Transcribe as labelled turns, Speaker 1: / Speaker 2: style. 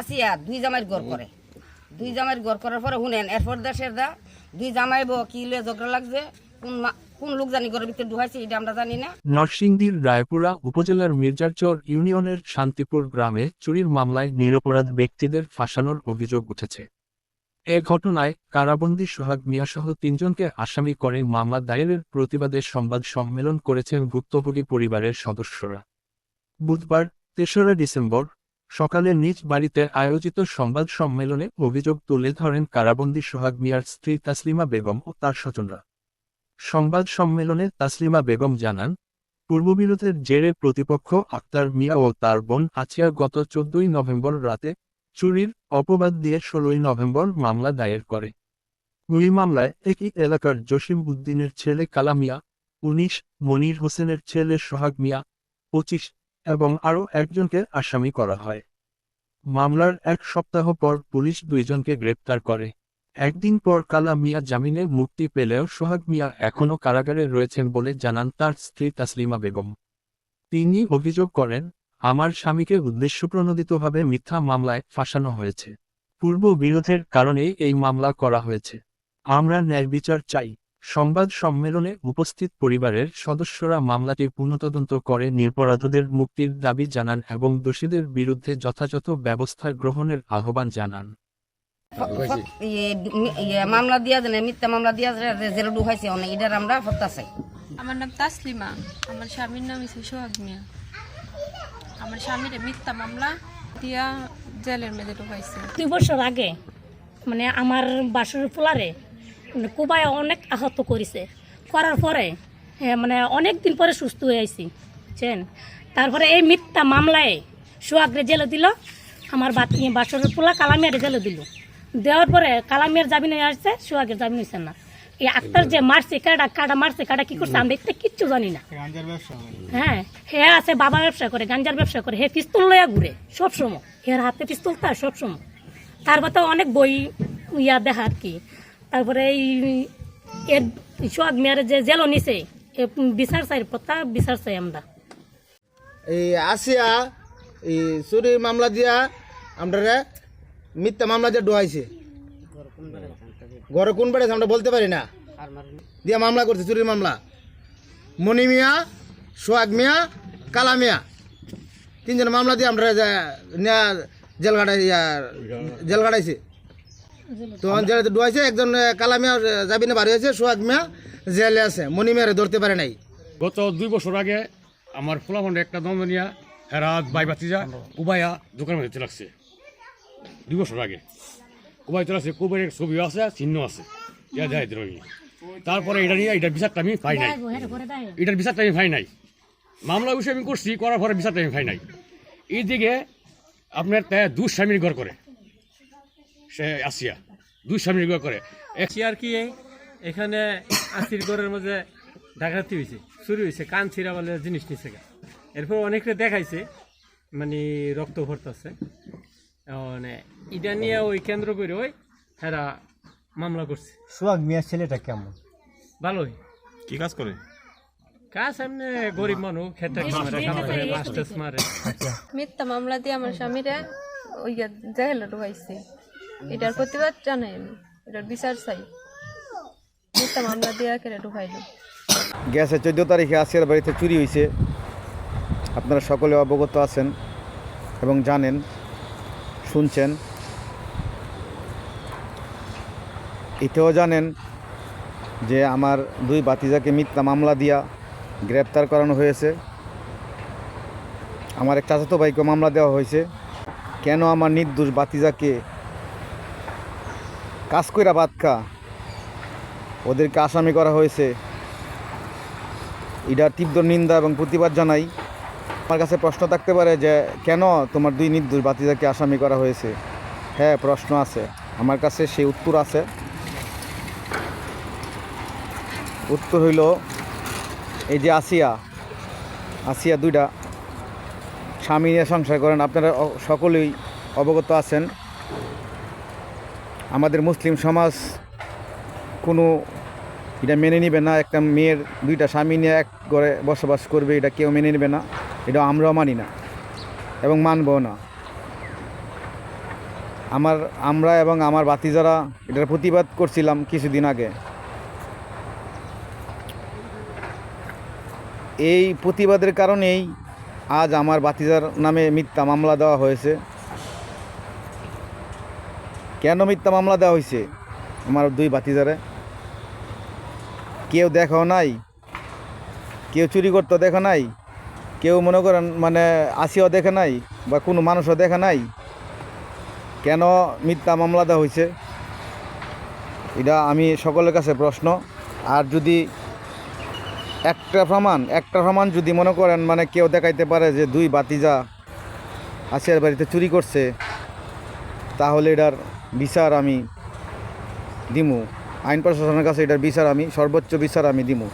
Speaker 1: আসিয়া দুই জামাইয়ের গড় করে। দুই জামাইয়ের গড় করার পরে শুনেন, এরপর দেশের দা, দুই জামাই বউ কি লিয়ে ঝগড়া লাগছে, কোন কোন লোক জানি ঘরের ভিতরে এটা আমরা জানি না।
Speaker 2: নরসিংদীর রায়পুরা উপজেলার মির্জারচর ইউনিয়নের শান্তিপুর গ্রামে চুরির মামলায় নিরপরাধ ব্যক্তিদের ফাঁসানোর অভিযোগ উঠেছে। এ ঘটনায় কারাবন্দী সোহাগ মিয়াসহ তিনজনকে আসামি করে মামলা দায়েরের প্রতিবাদে সংবাদ সম্মেলন করেছেন ভুক্তভোগী পরিবারের সদস্যরা। বুধবার তেসরা ডিসেম্বর সকালে নিজ বাড়িতে আয়োজিত সংবাদ সম্মেলনে অভিযোগ তুলে ধরেন কারাবন্দী সোহাগ মিয়ার স্ত্রী তাসলিমা বেগম ও তার স্বজনরা। সংবাদ সম্মেলনে তাসলিমা বেগম জানান, পূর্ববিরোধের জেরে প্রতিপক্ষ আক্তার মিয়া ও তার বোন আছিয়া গত চোদ্দই নভেম্বর রাতে চুরির অপবাদ দিয়ে ষোলোই নভেম্বর মামলা দায়ের করে। ওই মামলায় একই এলাকার জসিম উদ্দিনের ছেলে কালা মিয়া উনিশ মনির হোসেনের ছেলে সোহাগ মিয়া, পঁচিশ এবং আরও একজনকে আসামি করা হয়। মামলার এক সপ্তাহ পর পুলিশ দুইজনকে গ্রেপ্তার করে। একদিন পর কালা মিয়া জামিনে মুক্তি পেলেও সোহাগ মিয়া এখনও কারাগারে রয়েছেন বলে জানান তার স্ত্রী তাসলিমা বেগম। তিনি অভিযোগ করেন, আমার স্বামীকে উদ্দেশ্যপ্রণোদিতভাবে মিথ্যা মামলায় ফাঁসানো হয়েছে। পূর্ব বিরোধের কারণেই এই মামলা করা হয়েছে। আমরা ন্যায় বিচার চাই। সংবাদ সম্মেলনে উপস্থিত পরিবারের সদস্যরা মামলাটি পুনঃতদন্ত করে নিরপরাধদের মুক্তির দাবি জানান এবং দোষীদের বিরুদ্ধে যথাযথ ব্যবস্থা গ্রহণের আহ্বান জানান।
Speaker 1: ইয়ে ইয়ে মামলা দিয়া মিথ্যা মামলা দিয়া জেলে ঢুকাইছে অনেক এটার আমরা হত্যা চাই
Speaker 3: আমার নাম তাসলিমা আমার স্বামীর নাম হচ্ছে সোহাগ মিয়া। আমার স্বামীর মিথ্যা মামলা দিয়া জেলের মেঝে ঢুকাইছে।
Speaker 4: দুই বছর আগে মানে আমার বাসুর পোলারে মানে কুবায় অনেক আহত করেছে। করার পরে এ, মানে অনেক দিন পরে সুস্থ হয়ে আইছি বুঝছেন? তারপরে এই মিথ্যা মামলায় সোয়াগরে জেলে দিল আমার বাতি বাসরের পোলা কালামিয়ারে জেলে দিল। দেওয়ার পরে কালামিয়ার জামিনে আসছে সোহাগের জামিন হয়েছে না। এই আক্তার যে মারছে কাটা কাটা মারছে কাটা কি করছে আমরা এটা কিচ্ছু জানি না। হ্যাঁ হে আছে বাবা ব্যবসা করে গাঞ্জার ব্যবসা করে হে পিস্তল লইয়া ঘুরে সবসময়। হের হাতে পিস্তল তার সবসময়। তারপর তো অনেক বই ইয়া দেখা আর কি। তারপরে এই এর সোহাগ মেয়ারে যে জেলও নিছে বিচার চাই পতা বিচার চাই আমরা।
Speaker 5: এই আসিয়া এই চুরির মামলা দিয়া আমরা মিথ্যা মামলা দিয়ে ডোয়াইছে ঘরে কোন বেড়েছে আমরা বলতে পারি না। দিয়া মামলা করছে, চুরির মামলা। মণি মিয়া, সোহাগ মিয়া, কালা মিয়া। তিনজন মামলা দিয়ে আমরা জেল গাড়াই জেল গাড়াইছে তো জেলে ডুয়াইছে একজন কালামিয়া কালা মিয়া আহ, বাড়ি হয়েছে সোহাগ মিয়া জেলে আছে মণি মিয়ারে ধরতে পারে নাই।
Speaker 6: গত দুই বছর আগে আমার ফুলাফন্ডে একটা দমদনিয়া হেরাত বাই বাতিজা কুবাইয়া দোকানের মধ্যে লাগছে দুই বছর আগে। কুবাই লাগছে কুবাইয়ের ছবি আছে চিহ্ন আছে। ইয়া দেয় দ্রোহী তারপরে এটা নিয়ে এটার বিচারটা আমি পাই নাই। এটার বিচারটা আমি পাই নাই। মামলা বিষয়ে আমি করছি করার পরে বিচারটা আমি পাই নাই। এইদিকে আপনার তাই দুঃস্বামীর ঘর করে। সে আসিয়া। দুঃস্বামীর ঘর করে।
Speaker 7: কি আর কি এই এখানে আসির ঘরের মধ্যে ডাকাতি হয়েছে চুরি হয়েছে কান ছিঁড়া বলে জিনিস নিছে গা। এরপর অনেকটা দেখাইছে মানে রক্ত ভরতেছে। মানে এটা নিয়ে ওই কেন্দ্র করে ওই হেরা মামলা করছে।
Speaker 8: সোহাগ মিয়ার ছেলেটা কেমন?
Speaker 7: ভালোই।
Speaker 8: কি কাজ করে?
Speaker 7: কাজ এমনি গরিব মানুষ খেতে মারে মারে।
Speaker 3: মিথ্যা মামলা দিয়ে আমার স্বামীরা ওই জেলে ঢুকাইছে এটার প্রতিবাদ জানাই আমি এটার বিচার চাই। মামলা দিয়া ঢুকাইলো।
Speaker 5: গেছে চোদ্দ তারিখে আসিয়ার বাড়িতে চুরি হয়েছে আপনারা সকলে অবগত আছেন এবং জানেন, শুনছেন। এতেও জানেন যে আমার দুই বাতিজাকে মিথ্যা মামলা দিয়া গ্রেপ্তার করানো হয়েছে। আমার এক চাচাতো ভাইকে মামলা দেওয়া হয়েছে। কেন আমার নির্দোষ বাতিজাকে কাজ কইরা বাতকা ওদেরকে আসামি করা হয়েছে। এটার তীব্র নিন্দা এবং প্রতিবাদ জানাই। আমার কাছে প্রশ্ন থাকতে পারে যে, কেন তোমার দুই নির্দোষ বাতিদাকে আসামি করা হয়েছে? হ্যাঁ প্রশ্ন আছে। আমার কাছে সেই উত্তর আছে। উত্তর হইল, এই যে আসিয়া আসিয়া দুইটা স্বামী নিয়ে সংসার করেন। আপনারা সকলেই অবগত আছেন। আমাদের মুসলিম সমাজ কোনো এটা মেনে নিবে না। একটা মেয়ের দুইটা স্বামী নিয়ে এক ঘরে বসবাস করবে, এটা কেউ মেনে নেবে না। এটা আমরাও মানি না এবং মানবও না। আমার, আমরা এবং আমার বাতিজারা এটার প্রতিবাদ করছিলাম কিছুদিন আগে। এই প্রতিবাদের কারণেই আজ আমার বাতিজার নামে মিথ্যা মামলা দেওয়া হয়েছে। কেন মিথ্যা মামলা দেওয়া হয়েছে আমার দুই বাতিজারে কেউ দেখাও নাই। কেউ চুরি করতে দেখা নাই। কেউ মনে করেন মানে আসিও দেখে নাই বা কোনো মানুষও দেখে নাই। কেন মিথ্যা মামলা দেওয়া হয়েছে এটা আমি সকলের কাছে প্রশ্ন। আর যদি একটা প্রমাণ একটা প্রমাণ যদি মনে করেন মানে কেউ দেখাইতে পারে যে দুই বাতিজা আসিয়ার বাড়িতে চুরি করছে, তাহলে এটার বিচার আমি দিমু। আইন প্রশাসনের কাছে এটার বিচার আমি সর্বোচ্চ বিচার আমি দিমু।